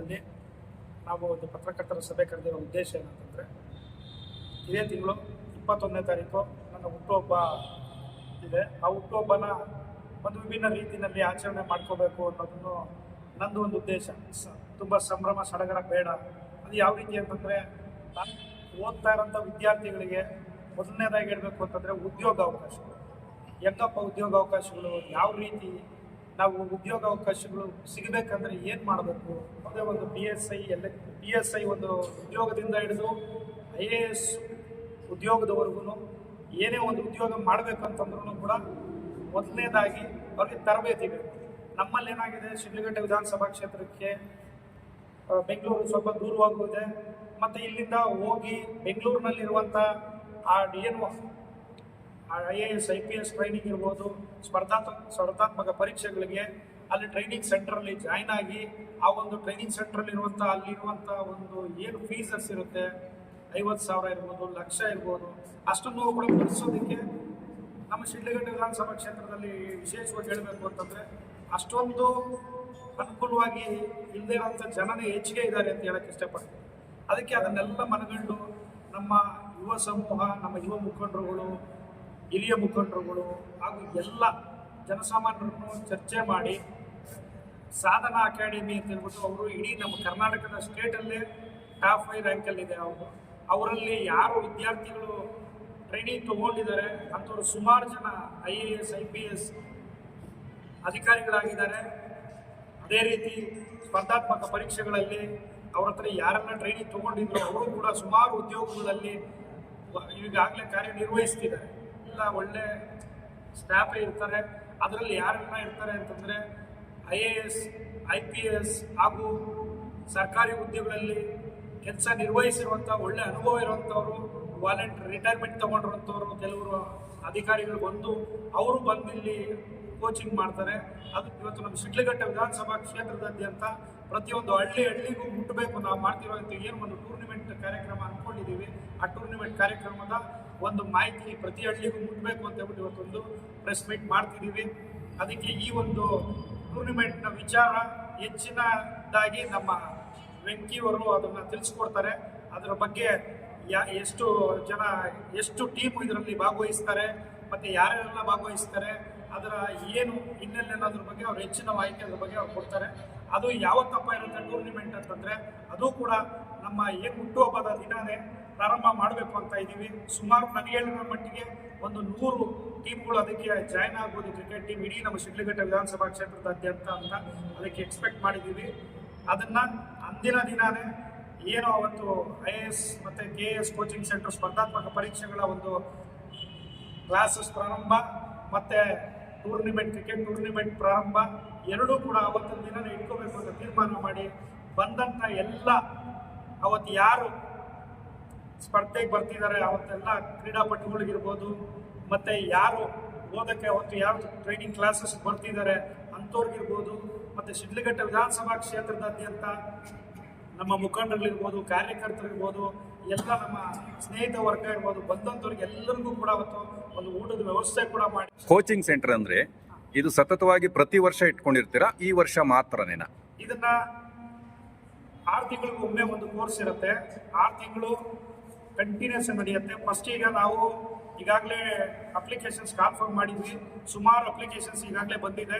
ಭವನದಲ್ಲಿ ನಾವು ಒಂದು ಪತ್ರಕರ್ತರ ಸಭೆ ಕರೆದಿರೋ ಉದ್ದೇಶ ಏನಂತಂದರೆ, ಇದೇ ತಿಂಗಳು ಇಪ್ಪತ್ತೊಂದನೇ ತಾರೀಕು ನನ್ನ ಹುಟ್ಟುಹಬ್ಬ ಇದೆ. ಆ ಹುಟ್ಟುಹಬ್ಬನ ಒಂದು ವಿಭಿನ್ನ ರೀತಿಯಲ್ಲಿ ಆಚರಣೆ ಮಾಡ್ಕೋಬೇಕು ಅನ್ನೋದನ್ನು ನಂದು ಒಂದು ಉದ್ದೇಶ. ಸ, ತುಂಬ ಸಂಭ್ರಮ, ಸಡಗರ, ಬೇಡ. ಅದು ಯಾವ ರೀತಿ ಅಂತಂದರೆ ಓದ್ತಾ ಇರೋಂಥ ವಿದ್ಯಾರ್ಥಿಗಳಿಗೆ ಮೊದಲನೇದಾಗಿ ಹೇಳಬೇಕು ಅಂತಂದರೆ ಉದ್ಯೋಗ ಅವಕಾಶಗಳು ಹೆಂಗಪ್ಪ ಉದ್ಯೋಗ ಅವಕಾಶಗಳು? ಯಾವ ರೀತಿ ನಾವು ಉದ್ಯೋಗ ಅವಕಾಶಗಳು ಸಿಗಬೇಕಂದ್ರೆ ಏನು ಮಾಡಬೇಕು? ಅದೇ ಒಂದು ಬಿ ಎಸ್ ಐ ಎಲ್ಲ ಬಿ ಎಸ್ ಐ ಒಂದು ಉದ್ಯೋಗದಿಂದ ಹಿಡಿದು ಐ ಎ ಎಸ್ ಉದ್ಯೋಗದವರೆಗೂ ಏನೇ ಒಂದು ಉದ್ಯೋಗ ಮಾಡಬೇಕಂತಂದ್ರೂ ಕೂಡ ಮೊದಲನೇದಾಗಿ ಅವ್ರಿಗೆ ತರಬೇತಿ ಬೇಕು. ನಮ್ಮಲ್ಲಿ ಏನಾಗಿದೆ? ಶಿಡ್ಲಘಟ್ಟೆ ವಿಧಾನಸಭಾ ಕ್ಷೇತ್ರಕ್ಕೆ ಬೆಂಗಳೂರು ಸ್ವಲ್ಪ ದೂರವಾಗೋದೆ ಮತ್ತು ಇಲ್ಲಿಂದ ಹೋಗಿ ಬೆಂಗಳೂರಿನಲ್ಲಿರುವಂಥ ಆ, ಏನು I A S I P S training ಇರ್ಬೋದು ಸ್ಪರ್ಧಾತ್ಮಕ ಸ್ಪರ್ಧಾತ್ಮಕ ಪರೀಕ್ಷೆಗಳಿಗೆ ಅಲ್ಲಿ ಟ್ರೈನಿಂಗ್ ಸೆಂಟ್ರಲ್ಲಿ ಜಾಯ್ನ್ ಆಗಿ ಆ ಒಂದು ಟ್ರೈನಿಂಗ್ ಸೆಂಟ್ರಲ್ಲಿ ಇರುವಂಥ ಅಲ್ಲಿರುವಂಥ ಒಂದು ಏನು ಫೀಸಸ್ ಇರುತ್ತೆ? ಐವತ್ತು ಸಾವಿರ ಇರ್ಬೋದು, ಲಕ್ಷ ಇರ್ಬೋದು ಅಷ್ಟನ್ನು ಕೂಡ ಭರಿಸೋದಕ್ಕೆ ನಮ್ಮ ಶಿಡ್ಲಘಟ್ಟ ವಿಧಾನಸಭಾ ಕ್ಷೇತ್ರದಲ್ಲಿ ವಿಶೇಷವಾಗಿ ಹೇಳಬೇಕು ಅಂತಂದರೆ ಅಷ್ಟೊಂದು ಅನುಕೂಲವಾಗಿ ಇಲ್ಲದೆ ಇರೋಂಥ ಜನನೇ ಹೆಚ್ಚಿಗೆ ಇದ್ದಾರೆ ಅಂತ ಹೇಳಕ್ಕೆ ಇಷ್ಟಪಡ್ತೀನಿ. ಅದಕ್ಕೆ ಅದನ್ನೆಲ್ಲ ಮನಗಂಡು ನಮ್ಮ ಯುವ ಸಮೂಹ, ನಮ್ಮ ಯುವ ಮುಖಂಡರುಗಳು ಹಿರಿಯ ಮುಖಂಡರುಗಳು ಹಾಗೂ ಎಲ್ಲ ಜನಸಾಮಾನ್ಯರನ್ನು ಚರ್ಚೆ ಮಾಡಿ ಸಾಧನಾ ಅಕಾಡೆಮಿ ಅಂತ ಹೇಳ್ಬಿಟ್ಟು ಅವರು ಇಡೀ ನಮ್ಮ ಕರ್ನಾಟಕದ ಸ್ಟೇಟಲ್ಲೇ ಟಾಪ್ ಫೈವ್ ರ್ಯಾಂಕಲ್ಲಿದೆ ಅವರು. ಅವರಲ್ಲಿ ಯಾರು ವಿದ್ಯಾರ್ಥಿಗಳು ಟ್ರೈನಿಂಗ್ ತೊಗೊಂಡಿದ್ದಾರೆ ಅಂಥವ್ರು ಸುಮಾರು ಜನ I A S, I P S ಅಧಿಕಾರಿಗಳಾಗಿದ್ದಾರೆ. ಅದೇ ರೀತಿ ಸ್ಪರ್ಧಾತ್ಮಕ ಪರೀಕ್ಷೆಗಳಲ್ಲಿ ಅವ್ರ ಹತ್ರ ಯಾರನ್ನ ಟ್ರೈನಿಂಗ್ ತೊಗೊಂಡಿದ್ರು ಅವರು ಕೂಡ ಸುಮಾರು ಉದ್ಯೋಗಗಳಲ್ಲಿ ಈಗಾಗಲೇ ಕಾರ್ಯನಿರ್ವಹಿಸ್ತಿದ್ದಾರೆ. ಇಲ್ಲ ಒಳ್ಳೆ ಸ್ಟಾಫೇ ಇರ್ತಾರೆ. ಅದರಲ್ಲಿ ಯಾರೆಲ್ಲ ಇರ್ತಾರೆ ಅಂತಂದರೆ I A S I P S ಹಾಗೂ ಸರ್ಕಾರಿ ಹುದ್ದೆಗಳಲ್ಲಿ ಕೆಲಸ ನಿರ್ವಹಿಸಿರುವಂಥ, ಒಳ್ಳೆ ಅನುಭವ ಇರುವಂಥವ್ರು, ವಾಲೆಂಟ್ ರಿಟೈರ್ಮೆಂಟ್ ತೊಗೊಂಡಿರುವಂಥವ್ರು ಕೆಲವರು ಅಧಿಕಾರಿಗಳು ಬಂದು ಅವರು ಬಂದು ಇಲ್ಲಿ ಕೋಚಿಂಗ್ ಮಾಡ್ತಾರೆ. ಅದು ಇವತ್ತು ನಮ್ಮ ಶಿಡ್ಲಘಟ್ಟ ವಿಧಾನಸಭಾ ಕ್ಷೇತ್ರದಾದ್ಯಂತ ಪ್ರತಿಯೊಂದು ಹಳ್ಳಿ ಹಳ್ಳಿಗೂ ಮುಟ್ಟಬೇಕು ನಾವು ಮಾಡ್ತಿರೋ ಏನು ಒಂದು ಟೂರ್ನಿಮೆಂಟ್ ಕಾರ್ಯಕ್ರಮ ಅಂದ್ಕೊಂಡಿದ್ದೀವಿ. ಆ ಟೂರ್ನಿಮೆಂಟ್ ಕಾರ್ಯಕ್ರಮದ ಒಂದು ಮಾಹಿತಿ ಪ್ರತಿ ಹಳ್ಳಿಗೂ ಮುಟ್ಟಬೇಕು ಅಂತ ಹೇಳ್ಬಿಟ್ಟು ಇವತ್ತೊಂದು ಪ್ರೆಸ್ ಮೀಟ್ ಮಾಡ್ತಿದ್ದೀವಿ. ಅದಕ್ಕೆ ಈ ಒಂದು ಟೂರ್ನಿಮೆಂಟ್ನ ವಿಚಾರ ಹೆಚ್ಚಿನದಾಗಿ ನಮ್ಮ ವೆಂಕಿಯವರು ಅದನ್ನು ತಿಳಿಸ್ಕೊಡ್ತಾರೆ. ಅದರ ಬಗ್ಗೆ ಯಾ, ಎಷ್ಟು ಜನ, ಎಷ್ಟು ಟೀಮ್ ಇದರಲ್ಲಿ ಭಾಗವಹಿಸ್ತಾರೆ, ಮತ್ತು ಯಾರ್ಯಾರೆಲ್ಲ ಭಾಗವಹಿಸ್ತಾರೆ, ಅದರ ಏನು ಹಿನ್ನೆಲೆ ಅನ್ನೋದ್ರ ಬಗ್ಗೆ ಅವ್ರು ಹೆಚ್ಚಿನ ಮಾಹಿತಿ ಅದ್ರ ಬಗ್ಗೆ ಅವ್ರು ಕೊಡ್ತಾರೆ. ಅದು ಯಾವತ್ತಪ್ಪ ಇರುತ್ತೆ ಟೂರ್ನಿಮೆಂಟ್ ಅಂತಂದರೆ, ಅದು ಕೂಡ ನಮ್ಮ ಏನು ಹುಟ್ಟುಹಬ್ಬದ ದಿನನೇ ಪ್ರಾರಂಭ ಮಾಡಬೇಕು ಅಂತ ಇದ್ದೀವಿ. ಸುಮಾರು ನನಗೆ ಹೇಳಿರೋ ಮಟ್ಟಿಗೆ ಒಂದು ನೂರು ಟೀಮ್ಗಳು ಅದಕ್ಕೆ ಜಾಯ್ನ್ ಆಗ್ಬೋದು ಕ್ರಿಕೆಟ್ ಟೀಮ್ ಇಡೀ ನಮ್ಮ ಶಿಡ್ಲಘಟ್ಟ ವಿಧಾನಸಭಾ ಕ್ಷೇತ್ರದಾದ್ಯಂತ ಅಂತ ಅದಕ್ಕೆ ಎಕ್ಸ್ಪೆಕ್ಟ್ ಮಾಡಿದ್ದೀವಿ. ಅದನ್ನು ಅಂದಿನ ದಿನಾನೇ ಏನೋ ಅವತ್ತು ಐ ಎ ಎಸ್ ಮತ್ತು K A S coaching centre ಸ್ಪರ್ಧಾತ್ಮಕ ಪರೀಕ್ಷೆಗಳ ಒಂದು ಕ್ಲಾಸಸ್ ಪ್ರಾರಂಭ ಮತ್ತು ಟೂರ್ನಿಮೆಂಟ್ ಕ್ರಿಕೆಟ್ ಟೂರ್ನಿಮೆಂಟ್ ಪ್ರಾರಂಭ ಎರಡೂ ಕೂಡ ಅವತ್ತಿನ ದಿನ ಇಟ್ಕೋಬೇಕು ಅಂತ ತೀರ್ಮಾನ ಮಾಡಿ ಬಂದಂಥ ಎಲ್ಲ ಅವತ್ತು ಯಾರು ಸ್ಪರ್ಧೆಗೆ ಬರ್ತಿದ್ದಾರೆ ಅವತ್ತೆಲ್ಲ ಕ್ರೀಡಾಪಟುಗಳಿಗಿರ್ಬೋದು ಮತ್ತು ಯಾರು ಓದಕ್ಕೆ ಅವತ್ತು ಯಾರು ಟ್ರೈನಿಂಗ್ ಕ್ಲಾಸಸ್ ಬರ್ತಿದ್ದಾರೆ ಅಂಥವ್ರಿಗಿರ್ಬೋದು ಮತ್ತು ಶಿಡ್ಲಘಟ್ಟ ವಿಧಾನಸಭಾ ಕ್ಷೇತ್ರದಾದ್ಯಂತ ನಮ್ಮ ಮುಖಂಡರಲ್ಲಿರ್ಬೋದು ಕಾರ್ಯಕರ್ತರಿರ್ಬೋದು ಎಲ್ಲ ನಮ್ಮ ಸ್ನೇಹಿತ ವರ್ಗ ಇರ್ಬೋದು ಬಂದಂಥವ್ರಿಗೆ ಎಲ್ಲರಿಗೂ ಕೂಡ ಅವತ್ತು ಒಂದು ಊಟದ ವ್ಯವಸ್ಥೆ ಕೂಡ ಮಾಡಿ. ಕೋಚಿಂಗ್ ಸೆಂಟರ್ ಅಂದ್ರೆ ಇದು ಸತತವಾಗಿ ಪ್ರತಿ ವರ್ಷ ಇಟ್ಕೊಂಡಿರ್ತೀರಾ? ಈ ವರ್ಷ ಮಾತ್ರನೇನಾ? ಇದನ್ನ ಆರು ತಿಂಗಳಿಗೆ ಒಮ್ಮೆ ಒಂದು ಕೋರ್ಸ್ ಇರುತ್ತೆ. ಆರು ತಿಂಗಳು ಕಂಟಿನ್ಯೂಸ್ ನಡೆಯುತ್ತೆ. ಫಸ್ಟ್ ಈಗ ನಾವು ಈಗಾಗಲೇ ಅಪ್ಲಿಕೇಶನ್ಸ್ ಕಾನ್ಫರ್ಮ್ ಮಾಡಿದ್ವಿ. ಸುಮಾರು ಅಪ್ಲಿಕೇಶನ್ಸ್ ಈಗಾಗಲೇ ಬಂದಿದೆ.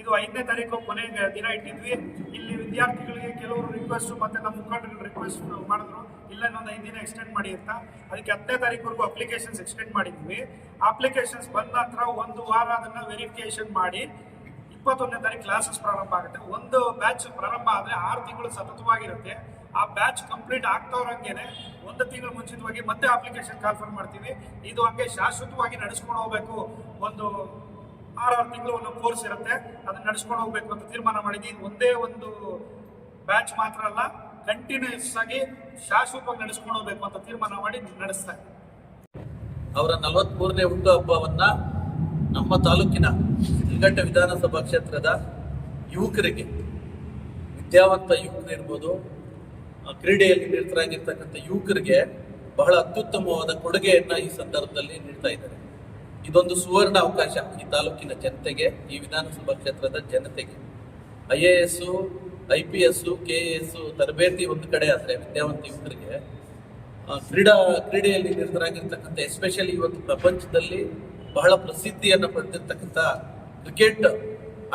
ಇದು ಐದನೇ ತಾರೀಕು ಕೊನೆ ದಿನ ಇಟ್ಟಿದ್ವಿ. ಇಲ್ಲಿ ವಿದ್ಯಾರ್ಥಿಗಳಿಗೆ ಕೆಲವರು ರಿಕ್ವೆಸ್ಟ್ ಮತ್ತು ನಮ್ಮ ಮುಖಂಡರು ರಿಕ್ವೆಸ್ಟ್ ಮಾಡಿದ್ರು. ಇಲ್ಲ, ಇನ್ನೊಂದು ಐದು ದಿನ ಎಕ್ಸ್ಟೆಂಡ್ ಮಾಡಿ ಅಂತ. ಅದಕ್ಕೆ ಹತ್ತನೇ ತಾರೀಕುವರೆಗೂ ಅಪ್ಲಿಕೇಶನ್ಸ್ ಎಕ್ಸ್ಟೆಂಡ್ ಮಾಡಿದ್ವಿ. ಅಪ್ಲಿಕೇಶನ್ಸ್ ಬಂದ ನಂತರ ಒಂದು ವಾರ ಅದನ್ನು ವೆರಿಫಿಕೇಷನ್ ಮಾಡಿ. ಇಪ್ಪತ್ತೊಂದನೇ ತಾರೀಕು ಕ್ಲಾಸಸ್ ಪ್ರಾರಂಭ ಆಗುತ್ತೆ. ಒಂದು ಬ್ಯಾಚ್ ಪ್ರಾರಂಭ ಆದರೆ ಆರು ತಿಂಗಳು ಸತತವಾಗಿರುತ್ತೆ. ಆ ಬ್ಯಾಚ್ ಕಂಪ್ಲೀಟ್ ಆಗ್ತವ್ರಂಗೆನೆ ಒಂದು ತಿಂಗಳು ಮುಂಚಿತವಾಗಿ ಮತ್ತೆ ಅಪ್ಲಿಕೇಶನ್ ಕಾನ್ಫರ್ಮ್ ಮಾಡ್ತೀವಿ. ಇದು ಹಂಗೆ ಶಾಶ್ವತವಾಗಿ ನಡೆಸ್ಕೊಂಡು ಹೋಗ್ಬೇಕು. ಒಂದು ಆರಾರು ತಿಂಗಳು ಒಂದು ಕೋರ್ಸ್ ಇರುತ್ತೆ. ಅದನ್ನ ನಡೆಸ್ಕೊಂಡು ಹೋಗ್ಬೇಕು ಅಂತ ತೀರ್ಮಾನ ಮಾಡಿದ್ವಿ. ಒಂದೇ ಒಂದು ಬ್ಯಾಚ್ ಮಾತ್ರ ಅಲ್ಲ ಕಂಟಿನ್ಯೂಸ್ ಆಗಿ ಶಾಶ್ವತವಾಗಿ ನಡೆಸ್ಕೊಂಡು ಹೋಗ್ಬೇಕು ಅಂತ ತೀರ್ಮಾನ ಮಾಡಿ ನಡೆಸ್ತಾ ಅವರ ನಲವತ್ಮೂರನೇ ಹುಟ್ಟು ಹಬ್ಬವನ್ನ ನಮ್ಮ ತಾಲೂಕಿನ ಶಿಲ್ಘಟ್ಟ ವಿಧಾನಸಭಾ ಕ್ಷೇತ್ರದ ಯುವಕರಿಗೆ, ವಿದ್ಯಾವಂತ ಯುವಕರಿರ್ಬೋದು ಕ್ರೀಡೆಯಲ್ಲಿ ನಿರತರಾಗಿರ್ತಕ್ಕಂಥ ಯುವಕರಿಗೆ ಬಹಳ ಅತ್ಯುತ್ತಮವಾದ ಕೊಡುಗೆಯನ್ನ ಈ ಸಂದರ್ಭದಲ್ಲಿ ನೀಡ್ತಾ ಇದ್ದಾರೆ. ಇದೊಂದು ಸುವರ್ಣ ಅವಕಾಶ ಈ ತಾಲೂಕಿನ ಜನತೆಗೆ, ಈ ವಿಧಾನಸಭಾ ಕ್ಷೇತ್ರದ ಜನತೆಗೆ. I A S I P S K A S ತರಬೇತಿ ಒಂದು ಕಡೆ ಆದರೆ ವಿದ್ಯಾವಂತ ಯುವಕರಿಗೆ ಕ್ರೀಡಾ, ಕ್ರೀಡೆಯಲ್ಲಿ ನಿರತರಾಗಿರ್ತಕ್ಕಂಥ ಎಸ್ಪೆಷಲಿ ಇವತ್ತು ಪ್ರಪಂಚದಲ್ಲಿ ಬಹಳ ಪ್ರಸಿದ್ಧಿಯನ್ನು ಪಡೆದಿರ್ತಕ್ಕಂಥ ಕ್ರಿಕೆಟ್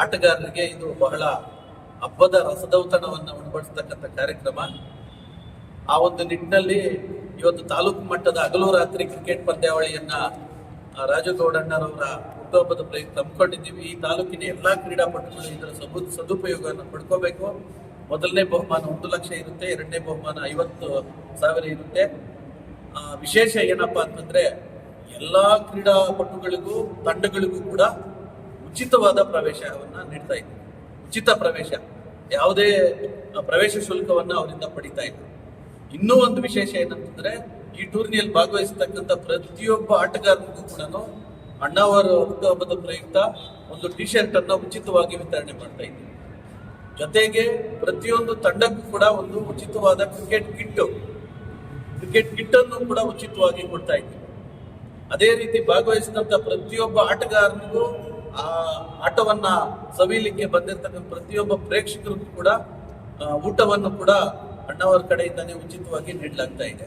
ಆಟಗಾರರಿಗೆ ಇದು ಬಹಳ ಹಬ್ಬದ ರಸದೌತಣವನ್ನು ಉಣಬಡಿಸ್ತಕ್ಕಂಥ ಕಾರ್ಯಕ್ರಮ. ಆ ಒಂದು ನಿಟ್ಟಿನಲ್ಲಿ ಇವತ್ತು ತಾಲೂಕು ಮಟ್ಟದ ಹಗಲು ರಾತ್ರಿ ಕ್ರಿಕೆಟ್ ಪಂದ್ಯಾವಳಿಯನ್ನ ರಾಜಗೌಡಣ್ಣರವರ ಹುಟ್ಟುಹಬ್ಬದ ಪ್ರಯುಕ್ತ ಹಮ್ಮಿಕೊಂಡಿದ್ದೀವಿ. ಈ ತಾಲೂಕಿನ ಎಲ್ಲಾ ಕ್ರೀಡಾಪಟುಗಳು ಇದರ ಸದು ಸದುಪಯೋಗವನ್ನು ಪಡ್ಕೋಬೇಕು. ಮೊದಲನೇ ಬಹುಮಾನ ಒಂದು ಲಕ್ಷ ಇರುತ್ತೆ, ಎರಡನೇ ಬಹುಮಾನ ಐವತ್ತು ಸಾವಿರ ಇರುತ್ತೆ. ವಿಶೇಷ ಏನಪ್ಪಾ ಅಂತಂದ್ರೆ ಎಲ್ಲಾ ಕ್ರೀಡಾಪಟುಗಳಿಗೂ ತಂಡಗಳಿಗೂ ಕೂಡ ಉಚಿತವಾದ ಪ್ರವೇಶವನ್ನು ನೀಡ್ತಾ ಇದ್ದೆ ಉಚಿತ ಪ್ರವೇಶ. ಯಾವುದೇ ಪ್ರವೇಶ ಶುಲ್ಕವನ್ನ ಅವರಿಂದ ಪಡಿತಾ ಇದ್ದರು ಇನ್ನೂ ಒಂದು ವಿಶೇಷ ಏನಂತಂದ್ರೆ, ಈ ಟೂರ್ನಿಯಲ್ಲಿ ಭಾಗವಹಿಸತಕ್ಕಂಥ ಪ್ರತಿಯೊಬ್ಬ ಆಟಗಾರರಿಗೂ ಕೂಡ ಅಣ್ಣಾವರ ಹುಟ್ಟುಹಬ್ಬದ ಪ್ರಯುಕ್ತ ಒಂದು ಟಿ ಶರ್ಟ್ ಅನ್ನ ಉಚಿತವಾಗಿ ವಿತರಣೆ ಮಾಡ್ತಾ ಇದ್ದೀವಿ ಜೊತೆಗೆ ಪ್ರತಿಯೊಂದು ತಂಡಕ್ಕೂ ಕೂಡ ಒಂದು ಉಚಿತವಾದ ಕ್ರಿಕೆಟ್ ಕಿಟ್. ಕ್ರಿಕೆಟ್ ಕಿಟ್ ಅನ್ನು ಕೂಡ ಉಚಿತವಾಗಿ ಕೊಡ್ತಾ ಇದ್ದೀವಿ ಅದೇ ರೀತಿ ಭಾಗವಹಿಸಿದಂತ ಪ್ರತಿಯೊಬ್ಬ ಆಟಗಾರನಿಗೂ ಆ ಆಟವನ್ನ ಸವಿಲಿಕ್ಕೆ ಬಂದಿರತಕ್ಕಂಥ ಪ್ರತಿಯೊಬ್ಬ ಪ್ರೇಕ್ಷಕರಿಗೂ ಕೂಡ ಊಟವನ್ನು ಕೂಡ ಅಣ್ಣವರ ಕಡೆಯಿಂದಾನೇ ಉಚಿತವಾಗಿ ನೀಡಲಾಗ್ತಾ ಇದೆ.